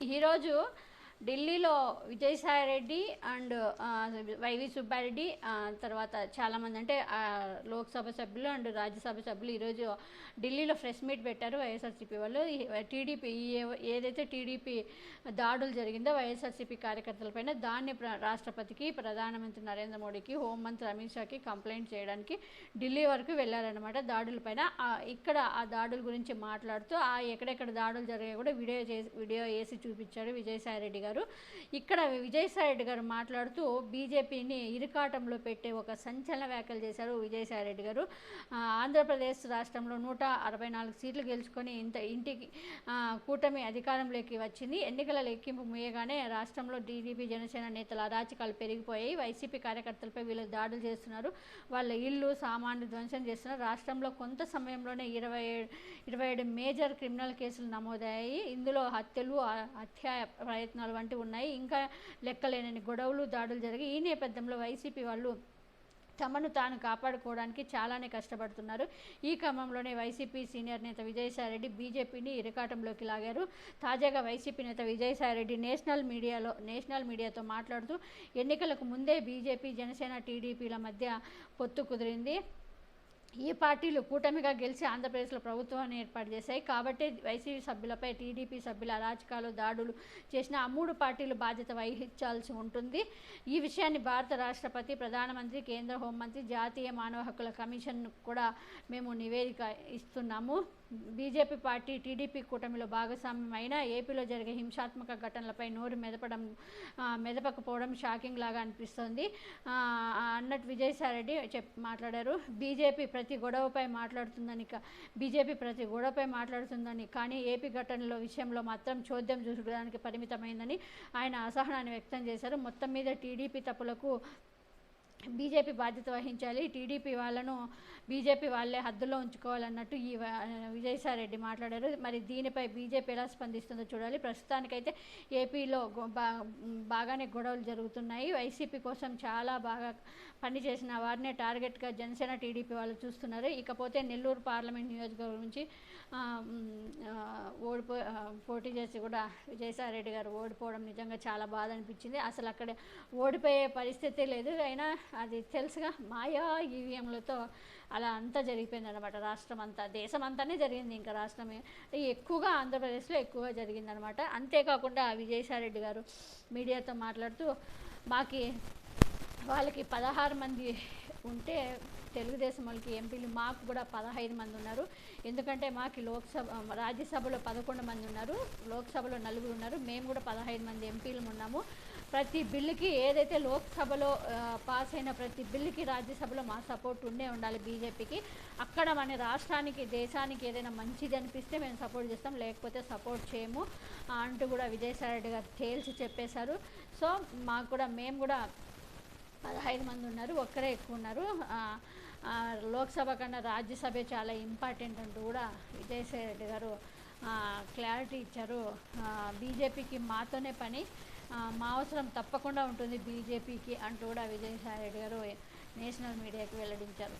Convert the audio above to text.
ఈరోజు ఢిల్లీలో Vijayasai Reddy and YV Subbareddy తర్వాత చాలామంది అంటే లోక్సభ సభ్యులు అండ్ రాజ్యసభ సభ్యులు ఈరోజు ఢిల్లీలో ఫ్రెష్ మీట్ పెట్టారు వైఎస్ఆర్సీపీ వాళ్ళు. టీడీపీ ఏదైతే టీడీపీ దాడులు జరిగిందో వైఎస్ఆర్సీపీ కార్యకర్తలపైన దాన్ని ప్ర- రాష్ట్రపతికి ప్రధానమంత్రి నరేంద్ర మోడీకి హోంమంత్రి అమిత్ షాకి కంప్లైంట్ చేయడానికి ఢిల్లీ వరకు వెళ్ళారనమాట దాడులపైన ఇక్కడ ఆ దాడుల గురించి మాట్లాడుతూ ఆ ఎక్కడెక్కడ దాడులు జరిగాయి కూడా వీడియో చేసి వీడియో వేసి చూపించారు విజయసాయి రెడ్డి గారు. ఇక్కడ విజయసాయి రెడ్డి గారు మాట్లాడుతూ బీజేపీని ఇరుకాటంలో పెట్టే ఒక సంచలన వ్యాఖ్యలు చేశారు విజయసాయి రెడ్డి గారు ఆంధ్రప్రదేశ్ రాష్ట్రంలో నూట అరవై నాలుగు సీట్లు గెలుచుకొని ఇంత ఇంటికి కూటమి అధికారంలోకి వచ్చింది. ఎన్నికల లెక్కింపు ముయ్యగానే రాష్ట్రంలో టీడీపీ జనసేన నేతల అరాచకాలు పెరిగిపోయాయి. వైసీపీ కార్యకర్తలపై వీళ్ళు దాడులు చేస్తున్నారు. వాళ్ళ ఇల్లు సామాన్లు ధ్వంసం చేస్తున్నారు. రాష్ట్రంలో కొంత సమయంలోనే ఇరవై ఇరవై ఏడు మేజర్ క్రిమినల్ కేసులు నమోదయ్యాయి. ఇందులో హత్యలు హత్య ప్రయత్నాలు వంటివి ఉన్నాయి. ఇంకా లెక్కలేనని గొడవలు దాడులు జరిగి ఈ నేపథ్యంలో వైసీపీ వాళ్ళు తమను తాను కాపాడుకోవడానికి చాలానే కష్టపడుతున్నారు. ఈ క్రమంలోనే వైసీపీ సీనియర్ నేత విజయసాయిరెడ్డి బీజేపీని ఇరకాటంలోకి లాగారు. తాజాగా వైసీపీ నేత విజయసాయిరెడ్డి నేషనల్ మీడియాలో నేషనల్ మీడియాతో మాట్లాడుతూ ఎన్నికలకు ముందే బీజేపీ జనసేన టీడీపీల మధ్య పొత్తు కుదిరింది. ఈ పార్టీలు కూటమిగా గెలిచి ఆంధ్రప్రదేశ్లో ప్రభుత్వాన్ని ఏర్పాటు చేశాయి. కాబట్టి వైసీపీ సభ్యులపై టీడీపీ సభ్యుల అరాచకాలు దాడులు చేసిన ఆ మూడు పార్టీలు బాధ్యత వహించాల్సి ఉంటుంది. ఈ విషయాన్ని భారత రాష్ట్రపతి ప్రధానమంత్రి కేంద్ర హోంమంత్రి జాతీయ మానవ హక్కుల కమిషన్ కూడా మేము నివేదిక ఇస్తున్నాము. బీజేపీ పార్టీ టీడీపీ కూటమిలో భాగస్వామ్యం అయినా ఏపీలో జరిగే హింసాత్మక ఘటనలపై నోరు మెదపడం మెదపకపోవడం షాకింగ్ లాగా అనిపిస్తుంది. అన్నట్టు విజయసాయిరెడ్డి చెప్ మాట్లాడారు. బీజేపీ ప్రతి గొడవపై మాట్లాడుతుందని బీజేపీ ప్రతి గొడవపై మాట్లాడుతుందని కానీ ఏపీ ఘటనల విషయంలో మాత్రం చోద్యం చూడడానికి పరిమితమైందని ఆయన అసహనాన్ని వ్యక్తం చేశారు. మొత్తం మీద టీడీపీ తప్పులకు బీజేపీ బాధ్యత వహించాలి టీడీపీ వాళ్ళను బీజేపీ వాళ్ళే హద్దులో ఉంచుకోవాలన్నట్టు ఈ వ- విజయసాయిరెడ్డి మాట్లాడారు. మరి దీనిపై బీజేపీ ఎలా స్పందిస్తుందో చూడాలి. ప్రస్తుతానికైతే ఏపీలో గొ- బా బాగానే గొడవలు జరుగుతున్నాయి. వైసీపీ కోసం చాలా బాగా పనిచేసిన వారినే టార్గెట్గా జనసేన టీడీపీ వాళ్ళు చూస్తున్నారు. ఇకపోతే నెల్లూరు పార్లమెంట్ నియోజకవర్గం నుంచి ఓడిపో పోటీ చేసి కూడా విజయసాయిరెడ్డి గారు ఓడిపోవడం నిజంగా చాలా బాధ అనిపించింది. అసలు అక్కడ ఓడిపోయే పరిస్థితి లేదు. అయినా అది తెలుసుగా. మాయా ఈవీఎంలతో అలా అంతా జరిగిపోయింది అనమాట రాష్ట్రం అంతా దేశం అంతానే జరిగింది ఇంకా రాష్ట్రమే. ఎక్కువగా ఆంధ్రప్రదేశ్లో ఎక్కువగా జరిగిందనమాట అంతేకాకుండా విజయసాయిరెడ్డి గారు మీడియాతో మాట్లాడుతూ మాకి వాళ్ళకి పదహారు మంది ఉంటే తెలుగుదేశం వాళ్ళకి ఎంపీలు మాకు కూడా పదహైదు మంది ఉన్నారు. ఎందుకంటే మాకు లోక్సభ రాజ్యసభలో పదకొండు మంది ఉన్నారు. లోక్సభలో నలుగురు ఉన్నారు. మేము కూడా పదహైదు మంది ఎంపీలు ఉన్నాము. ప్రతి బిల్లుకి ఏదైతే లోక్సభలో పాస్ అయిన ప్రతి బిల్లుకి రాజ్యసభలో మా సపోర్ట్ ఉండే ఉండాలి బీజేపీకి. అక్కడ మన రాష్ట్రానికి దేశానికి ఏదైనా మంచిది అనిపిస్తే మేము సపోర్ట్ చేస్తాం లేకపోతే సపోర్ట్ చేయము. అంటూ కూడా విజయసాయిరెడ్డి గారు తేల్చి చెప్పేశారు. సో మాకు కూడా మేము కూడా పదహైదు మంది ఉన్నారు ఒక్కరే ఎక్కువ ఉన్నారు. లోక్సభ కన్నా రాజ్యసభ చాలా ఇంపార్టెంట్ అంటూ కూడా విజయసాయి రెడ్డి గారు క్లారిటీ ఇచ్చారు. బీజేపీకి మాతోనే పని. మా అవసరం తప్పకుండా ఉంటుంది. బీజేపీకి అంటూ కూడా విజయసాయి రెడ్డి గారు నేషనల్ మీడియాకి వెల్లడించారు.